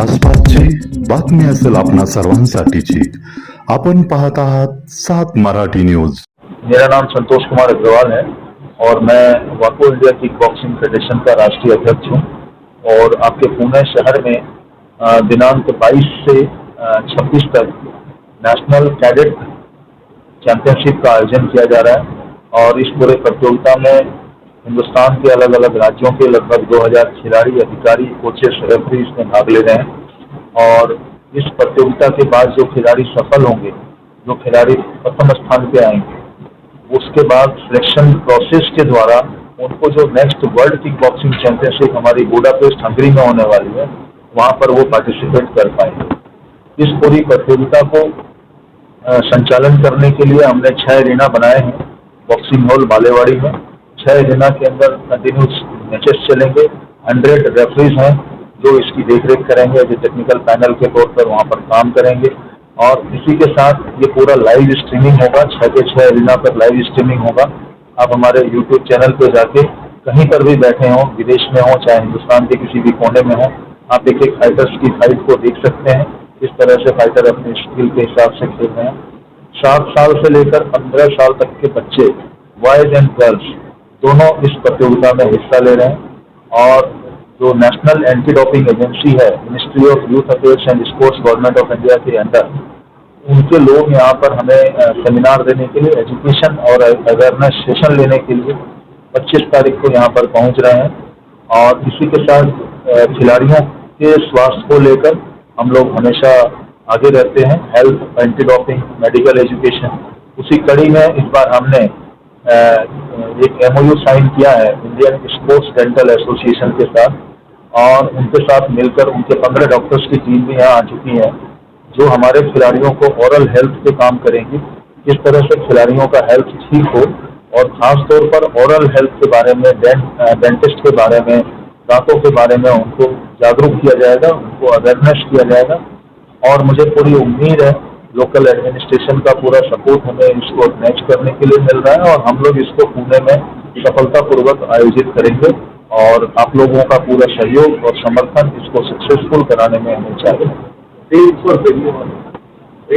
आसपासची बातमी असेल आपणा सर्वांसाठीची. आपण पाहत आहात सात मराठी न्यूज़. मेरा नाम संतोष कुमार अग्रवाल है और मैं वाको इंडिया किक बॉक्सिंग फेडरेशन का राष्ट्रीय अध्यक्ष हूँ और आपके पुणे शहर में दिनांक 22 से 26 तक नेशनल कैडेट चैंपियनशिप का आयोजन किया जा रहा है और इस पूरे प्रतियोगिता में हिंदुस्तान के अलग अलग राज्यों के लगभग 2000 खिलाड़ी, अधिकारी कोचेस रेफरी इसमें भाग ले रहे हैं। और इस प्रतियोगिता के बाद जो खिलाड़ी सफल होंगे, जो खिलाड़ी प्रथम स्थान पे आएँगे, उसके बाद सिलेक्शन प्रोसेस के द्वारा उनको जो next world kick boxing championship हमारी बुडापेस्ट हंगरी में होने वाली है, वहाँ पर वो पार्टिसिपेट कर पाएँगे। इस पूरी प्रतियोगिता को संचालन करने के लिए हमने छह एरिना बनाए हैं। बॉक्सिंग हॉल बालेवाड़ी में। छह एरिना के अंदर कंटिन्यूस मैचेस चलेंगे। हंड्रेड रेफरीज हैं। जो इसकी देखरेख करेंगे, जो टेक्निकल पैनल के तौर पर वहाँ पर काम करेंगे। और इसी के साथ ये पूरा लाइव स्ट्रीमिंग होगा, छह के छह एरिना पर लाइव स्ट्रीमिंग होगा। आप हमारे यूट्यूब चैनल पर जाके कहीं पर भी बैठे हों, विदेश में हों, चाहे हिंदुस्तान के किसी भी कोने में हों, आप एक एक फाइटर्स की फाइट को देख सकते हैं। किस तरह से फाइटर अपने स्किल के हिसाब से खेल रहे हैं। सात साल से लेकर पंद्रह साल तक के बच्चे बॉयज़ एंड गर्ल्स दोनों इस प्रतियोगिता में हिस्सा ले रहे हैं। और जो नेशनल एंटी डोपिंग एजेंसी है ministry of youth affairs and sports government of India के अंदर, उनके लोग यहाँ पर हमें सेमिनार देने के लिए एजुकेशन और अवेयरनेस सेशन लेने के लिए 25 तारीख को यहाँ पर पहुँच रहे हैं। और इसी के साथ खिलाड़ियों के स्वास्थ्य को लेकर हम लोग हमेशा आगे रहते हैं। Health anti doping medical education उसी कड़ी में इस बार हमने एक एमओयू साइन किया है इंडियन स्पोर्ट्स डेंटल एसोसिएशन के साथ। और उनके साथ मिलकर उनके पंद्रह डॉक्टर्स की टीम भी यहाँ आ चुकी है, जो हमारे खिलाड़ियों को ओरल हेल्थ पे काम करेंगी। किस तरह से खिलाड़ियों का हेल्थ ठीक हो और खास तौर पर ओरल हेल्थ के बारे में डेंट डेंटिस्ट के बारे में, दांतों के बारे में उनको जागरूक किया जाएगा, उनको अवेयरनेस किया जाएगा। और मुझे पूरी उम्मीद है लोकल एडमिनिस्ट्रेशन का पूरा सपोर्ट हमें इसको मैच करने के लिए मिल रहा है और हम लोग इसको पुणे में सफलतापूर्वक आयोजित करेंगे। और आप लोगों का पूरा सहयोग और समर्थन इसको सक्सेसफुल कराने में हमें चाहिए।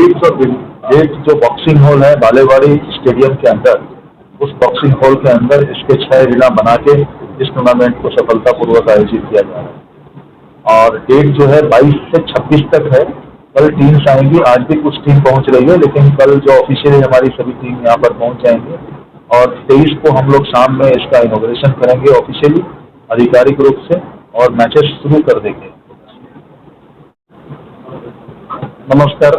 एक जो बॉक्सिंग हॉल है बालेवाड़ी स्टेडियम के अंदर उस बॉक्सिंग हॉल के अंदर इसके छह जिला बना के इस टूर्नामेंट को सफलतापूर्वक आयोजित किया जा रहा है। और डेट जो है 22 से 26 तक है। कल टीम्स आएँगी। आज भी कुछ टीम पहुँच रही है लेकिन कल जो ऑफिशियली हमारी सभी टीम यहाँ पर पहुँच जाएँगे। और 23 को हम लोग शाम में इसका इनोग्रेशन करेंगे ऑफिशियली आधिकारिक रूप से और मैचेस शुरू कर देंगे। नमस्कार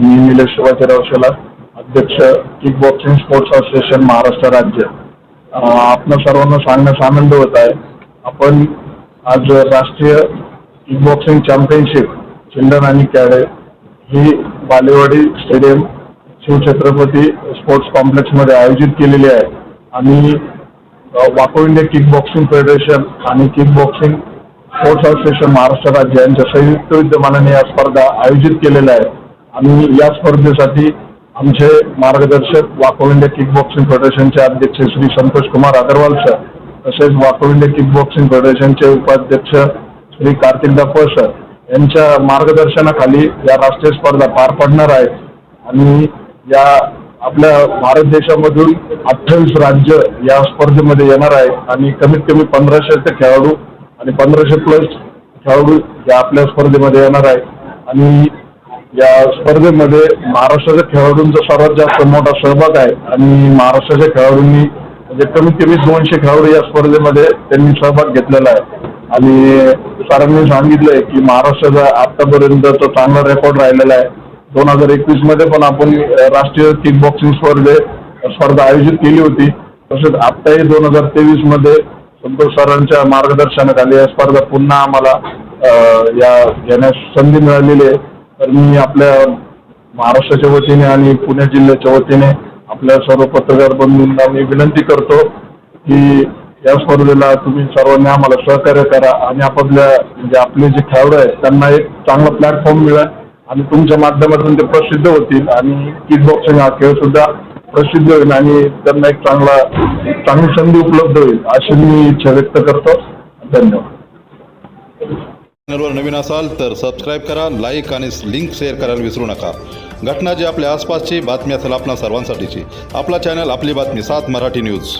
मी निलेश शिवाजीराव शेलार अध्यक्ष kick boxing sports association Maharashtra राज्य। आपण आपणा सर्वांना सांगण्यास आनंद होत आहे आपण आज राष्ट्रीय किक बॉक्सिंग चॅम्पियनशिप चिल्ड्रन आणि कॅडे ही बालेवाडी स्टेडियम शिवछत्रपती स्पोर्ट्स कॉम्प्लेक्समध्ये आयोजित केलेली आहे. आणि वाको इंडिया किक बॉक्सिंग फेडरेशन आणि kick boxing sports association Maharashtra राज्य यांच्या संयुक्त विद्यमानाने या स्पर्धा आयोजित केलेल्या आहेत. आणि या स्पर्धेसाठी आमचे मार्गदर्शक वाको इंडिया किक बॉक्सिंग फेडरेशनचे अध्यक्ष श्री संतोष कुमार अगरवाल सर तसेच वाको इंडिया किक बॉक्सिंग फेडरेशनचे उपाध्यक्ष श्री कार्तिक दप्पळ सर यांच्या मार्गदर्शनाखाली या राष्ट्रीय स्पर्धा पार पडणार आहेत आणि या आपल्या भारत देशामधून अठ्ठावीस राज्य या स्पर्धेमध्ये येणार आहे आणि कमीत कमी पंधराशे ते खेळाडू आणि पंधराशे प्लस खेळाडू या आपल्या स्पर्धेमध्ये येणार आहे आणि या स्पर्धेमध्ये महाराष्ट्राच्या खेळाडूंचा सर्वात जास्त मोठा सहभाग आहे. आणि महाराष्ट्राच्या खेळाडूंनी म्हणजे कमीत कमी दोनशे खेळाडू या स्पर्धेमध्ये त्यांनी सहभाग घेतलेला आहे. आणि सरांनी सांगितलंय की महाराष्ट्राचा आतापर्यंतचा चांगला रेकॉर्ड राहिलेला आहे. दोन हजार एकवीसमध्ये पण आपण राष्ट्रीय किक बॉक्सिंग स्पर्धे स्पर्धा आयोजित केली होती. तसेच आत्ताही दोन हजार तेवीसमध्ये संतोष सरांच्या मार्गदर्शनाखाली या स्पर्धा पुन्हा आम्हाला या घेण्यास संधी मिळालेली आहे. तर मी आपल्या महाराष्ट्राच्या वतीने आणि पुणे जिल्ह्याच्या वतीने आपल्या सर्व पत्रकार बंधूंना मी विनंती करतो की या स्पर्धेला तुम्ही सर्वांनी आम्हाला सहकार्य करा आणि आपापल्या म्हणजे आपले जे खेळाडू आहेत त्यांना एक चांगला प्लॅटफॉर्म मिळेल. आणि तुमच्या माध्यमातून ते प्रसिद्ध होतील. आणि किक बॉक्सिंग हा खेळ सुद्धा प्रसिद्ध होईल आणि त्यांना एक चांगला चांगली संधी उपलब्ध होईल अशी मी इच्छा व्यक्त करतो. धन्यवाद. चॅनलवर नवीन असाल तर सबस्क्राईब करा लाईक आणि लिंक शेअर करायला विसरू नका. घटना जी आपल्या आसपासची बातमी असेल आपल्या सर्वांसाठीची. आपला चॅनल आपली बातमी सात मराठी न्यूज